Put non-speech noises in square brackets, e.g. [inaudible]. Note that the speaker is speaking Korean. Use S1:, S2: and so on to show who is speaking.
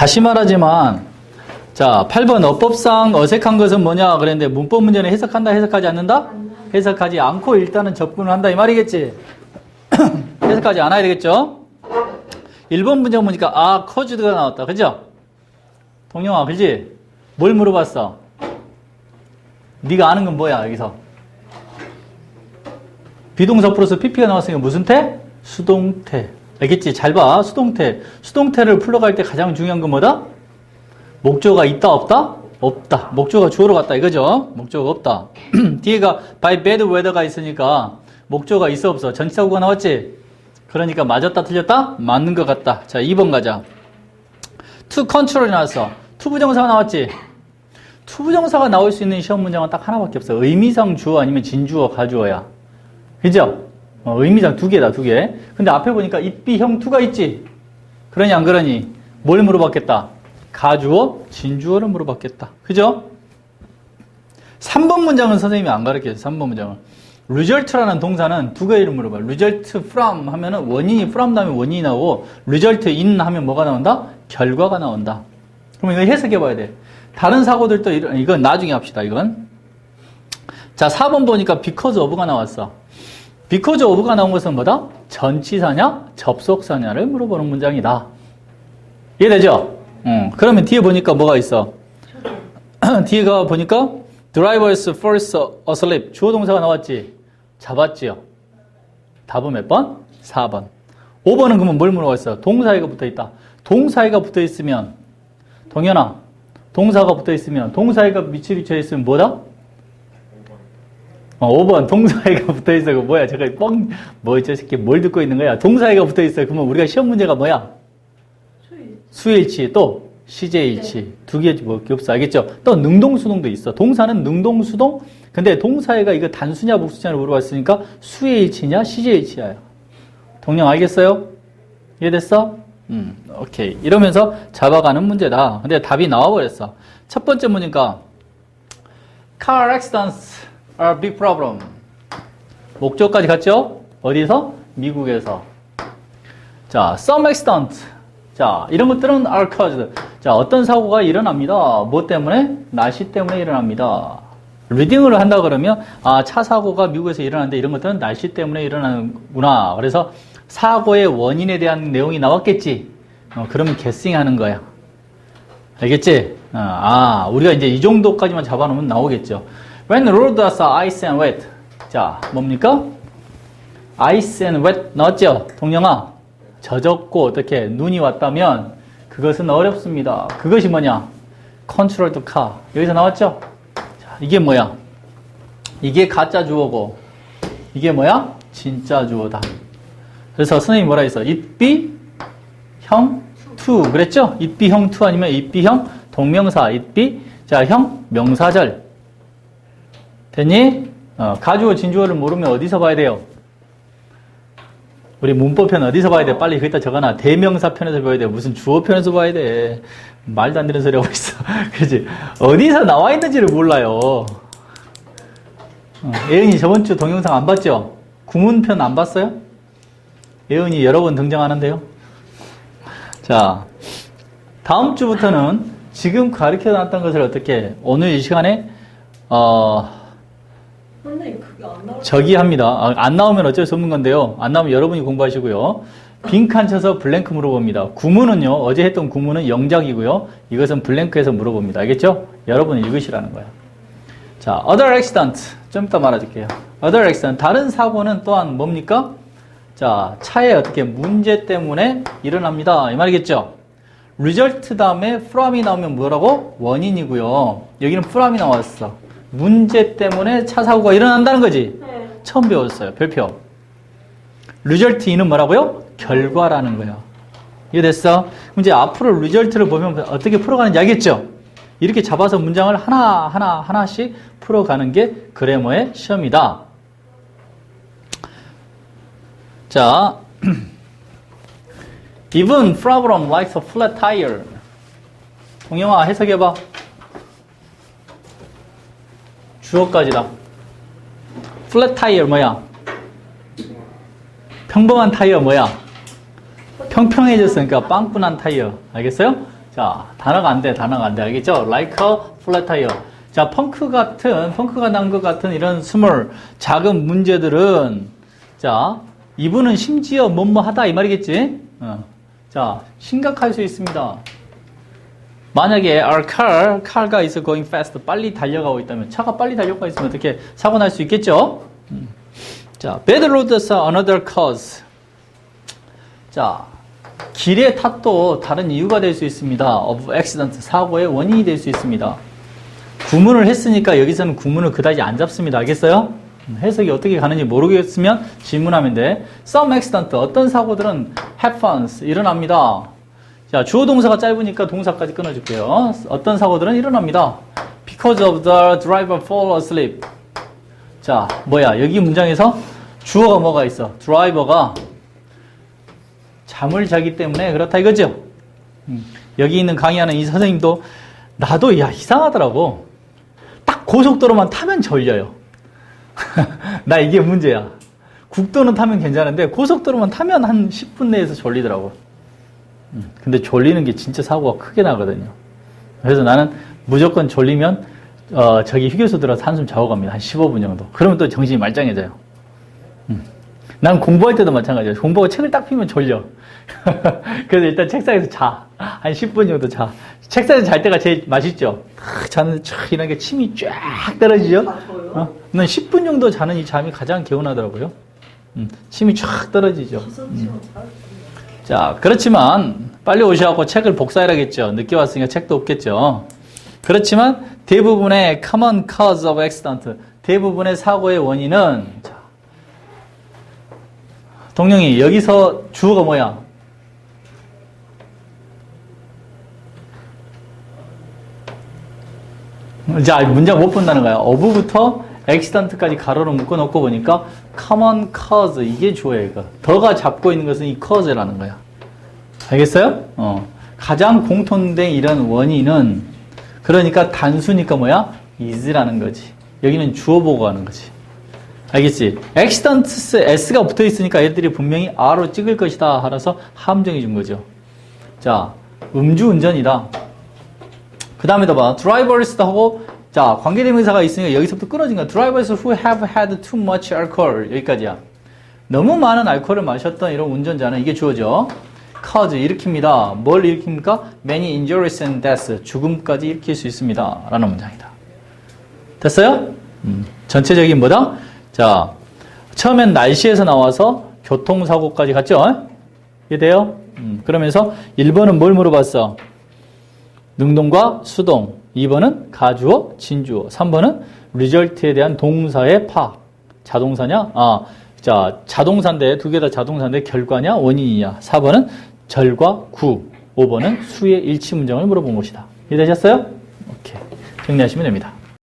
S1: 다시 말하지만 자 8번 어법상 어색한 것은 뭐냐 그랬는데 문법 문제는 해석한다 해석하지 않는다? 해석하지 않고 일단은 접근을 한다 이 말이겠지 [clears throat] 해석하지 않아야 되겠죠 1번 문제 보니까 아 커즈드가 나왔다 그죠? 동영아 그지? 뭘 물어봤어? 네가 아는 건 뭐야 여기서 비동사 플러스 pp가 나왔으니까 무슨 태? 수동태 알겠지? 잘 봐. 수동태. 수동태를 풀러갈 때 가장 중요한 건 뭐다? 목조가 있다, 없다? 없다. 목조가 주어로 갔다, 이거죠? 목조가 없다. [clears throat] 뒤에가 by bad weather가 있으니까 목조가 있어, 없어? 전치사구가 나왔지? 그러니까 맞았다, 틀렸다? 맞는 것 같다. 자, 2번 가자. to control이 나왔어. to 부정사가 나왔지? to 부정사가 나올 수 있는 시험 문장은 딱 하나밖에 없어. 의미상 주어 아니면 진주어, 가주어야. 그죠? 어, 의미상 두 개다, 두 개. 근데 앞에 보니까 입비 형 투가 있지? 그러니 안 그러니? 뭘 물어봤겠다? 가주어, 진주어를 물어봤겠다. 그죠? 3번 문장은 선생님이 안 가르쳐요, 3번 문장은. result라는 동사는 두 개를 물어봐. result from 하면은 원인이 from 다음에 원인이 나오고, result in 하면 뭐가 나온다? 결과가 나온다. 그럼 이거 해석해 봐야 돼. 다른 사고들도 이런, 이건 나중에 합시다, 이건. 자, 4번 보니까 because of가 나왔어. Because of가 나온 것은 뭐다? 전치사냐, 접속사냐를 물어보는 문장이다. 이해되죠? 응. 그러면 뒤에 보니까 뭐가 있어? [clears throat] 뒤에가 보니까 drivers first asleep 주어 동사가 나왔지? 잡았지요? 답은 몇 번? 4번. 5번은 그러면 뭘 물어봤어? 동사가 붙어 있다. 동사가 붙어 있으면 동현아, 동사가 붙어 있으면 동사가 밑이 비쳐 있으면 뭐다? 어, 5번 동사애가 [laughs] 붙어 있어. 그 뭐야? 제가 뻥, 뭐, 저 새끼 뭘 듣고 있는 거야? 동사애가 붙어 있어. 그러면 우리가 시험 문제가 뭐야? 수일치, 또 CJH. 두 개지 뭐, 없어. 알겠죠? 또 능동수동도 있어. 동사는 능동수동? 근데 동사애가 이거 단수냐, 복수냐를 물어봤으니까 수일치냐, CJH야. 동영 알겠어요? 이해됐어? 음, 오케이. 이러면서 잡아가는 문제다. 근데 답이 나와버렸어. 첫 번째 문제가, car accidents are big problem. 목적까지 갔죠? 어디서? 미국에서. 자, some accident. 자, 이런 것들은 are caused. 자, 어떤 사고가 일어납니다. 뭐 때문에? 날씨 때문에 일어납니다. 리딩을 한다 그러면 아, 차 사고가 미국에서 일어나는데 이런 것들은 날씨 때문에 일어나는구나. 그래서 사고의 원인에 대한 내용이 나왔겠지. 어, 그러면 guessing 하는 거야. 알겠지? 어, 아, 우리가 이제 이 정도까지만 잡아놓으면 나오겠죠. When roads are ice and wet. 자, 뭡니까? ice and wet 넣었죠? 동영아. 젖었고 어떻게 눈이 왔다면 그것은 어렵습니다. 그것이 뭐냐? control the car. 여기서 나왔죠? 자, 이게 뭐야? 이게 가짜 주어고 이게 뭐야? 진짜 주어다. 그래서 선생님이 뭐라 했어? it be 형 to 그랬죠? it be 형 to 아니면 it be 형 동명사 it be 자, 형 명사절 됐니? 어, 가주어 진주어를 모르면 어디서 봐야 돼요? 우리 문법편 어디서 봐야 돼? 빨리 거기다 적어놔. 대명사 편에서 봐야 돼. 무슨 주어 편에서 봐야 돼. 말도 안 되는 소리 하고 있어. [laughs] 그지? 어디서 나와 있는지를 몰라요. 어, 예은이 저번 주 동영상 안 봤죠? 구문편 안 봤어요? 예은이 여러 번 등장하는데요. 자, 다음 주부터는 지금 가르쳐 놨던 것을 어떻게 오늘 이 시간에 어,
S2: 선생님 그게 안 나올
S1: 저기 합니다. 아, 안 나오면 어쩔 수 없는 건데요. 안 나오면 여러분이 공부하시고요. 빈칸 쳐서 블랭크 물어봅니다. 구문은요, 어제 했던 구문은 영작이고요. 이것은 블랭크에서 물어봅니다. 알겠죠? 여러분이 읽으시라는 거야. 자, other accident. 좀 이따 말해줄게요. other accident. 다른 사고는 또한 뭡니까? 자, 차에 어떻게 문제 때문에 일어납니다. 이 말이겠죠? result 다음에 from이 나오면 뭐라고? 원인이고요. 여기는 from이 나왔어. 문제 때문에 차 사고가 일어난다는 거지.
S2: 네.
S1: 처음 배웠어요. 별표. 리절트 인은 뭐라고요? 결과라는 거야. 이해됐어? 그럼 이제 앞으로 리절트를 보면 어떻게 풀어가는지 알겠죠? 이렇게 잡아서 문장을 하나, 하나, 하나씩 풀어가는 게 그래머의 시험이다. 자, [clears throat] Even problem likes a flat tire. 동영아 해석해봐. 주어까지다. 플랫 타이어 뭐야? 평범한 타이어 뭐야? 평평해졌으니까 빵꾸난 타이어. 알겠어요? 자, 단어가 안 돼, 단어가 안 돼. 알겠죠? like a flat tire. 자, 펑크 같은, 펑크가 난 것 같은 이런 스몰, 작은 문제들은, 자, 이분은 심지어 뭐뭐 하다, 이 말이겠지? 어. 자, 심각할 수 있습니다. 만약에 our car, car가 is going fast, 빨리 달려가고 있다면, 차가 빨리 달려가고 있으면 어떻게 사고 날 수 있겠죠? 음. 자, bad roads are another cause. 자, 길의 탓도 다른 이유가 될 수 있습니다. of accident, 사고의 원인이 될 수 있습니다. 구문을 했으니까 여기서는 구문을 그다지 안 잡습니다. 알겠어요? 음, 해석이 어떻게 가는지 모르겠으면 질문하면 돼. Some accident, 어떤 사고들은 happens, 일어납니다. 자, 주어 동사가 짧으니까 동사까지 끊어줄게요. 어떤 사고들은 일어납니다. Because of the driver fall asleep. 자, 뭐야? 여기 문장에서 주어가 뭐가 있어? 드라이버가 잠을 자기 때문에 그렇다 이거죠? 음, 여기 있는 강의하는 이 선생님도 나도 야 이상하더라고. 딱 고속도로만 타면 졸려요. [laughs] 나 이게 문제야. 국도는 타면 괜찮은데 고속도로만 타면 한 10분 내에서 졸리더라고. 음, 근데 졸리는 게 진짜 사고가 크게 나거든요. 그래서 나는 무조건 졸리면 어, 저기 휴게소 들어서 한숨 자고 갑니다. 한 15분 정도. 그러면 또 정신이 말짱해져요. 음. 난 공부할 때도 마찬가지야. 공부하고 책을 딱 피면 졸려. [laughs] 그래서 일단 책상에서 자. 한 10분 정도 자. 책상에서 잘 때가 제일 맛있죠? 탁 자는데 촥 이런 게 침이 쫙 떨어지죠?
S2: 다 저요?
S1: 어? 난 10분 정도 자는 이 잠이 가장 개운하더라고요. 음, 침이 쫙 떨어지죠.
S2: 화장실은 잘
S1: 자, 그렇지만 빨리 오셔갖고 책을 복사해야겠죠. 늦게 왔으니까 책도 없겠죠. 그렇지만 대부분의 common cause of accident, 대부분의 사고의 원인은 자, 동영이 여기서 주어가 뭐야? 자, 문장 못 본다는 거야. 어부부터 accident까지 가로로 묶어놓고 보니까 common cause 이게 이거. 더가 잡고 있는 것은 이 cause라는 거야. 알겠어요? 어. 가장 공통된 이런 원인은 그러니까 단수니까 뭐야? is라는 거지. 여기는 주어 보고 하는 거지. 알겠지? accidents s가 붙어 있으니까 애들이 분명히 r로 찍을 것이다 하라서 함정해 준 거죠. 자, 음주운전이다. 그 다음에도 봐. drivers도 하고, 자, 관계대명사가 있으니까 여기서부터 끊어진 거야. drivers who have had too much alcohol. 여기까지야. 너무 많은 알코올을 마셨던 이런 운전자는 이게 주어져. cause, 일으킵니다. 뭘 일으킵니까? many injuries and deaths. 죽음까지 일으킬 수 있습니다. 라는 문장이다. 됐어요? 음, 전체적인 뭐다? 자, 처음엔 날씨에서 나와서 교통사고까지 갔죠? 이해돼요? 음, 그러면서 1번은 뭘 물어봤어? 능동과 수동. 2번은 가주어, 진주어. 3번은 리절트에 대한 동사의 파. 자동사냐? 아, 자, 자동사인데, 두 개 다 자동사인데, 결과냐? 원인이냐? 4번은 절과 구. 5번은 수의 일치 문장을 물어본 것이다. 이해되셨어요? 오케이. 정리하시면 됩니다.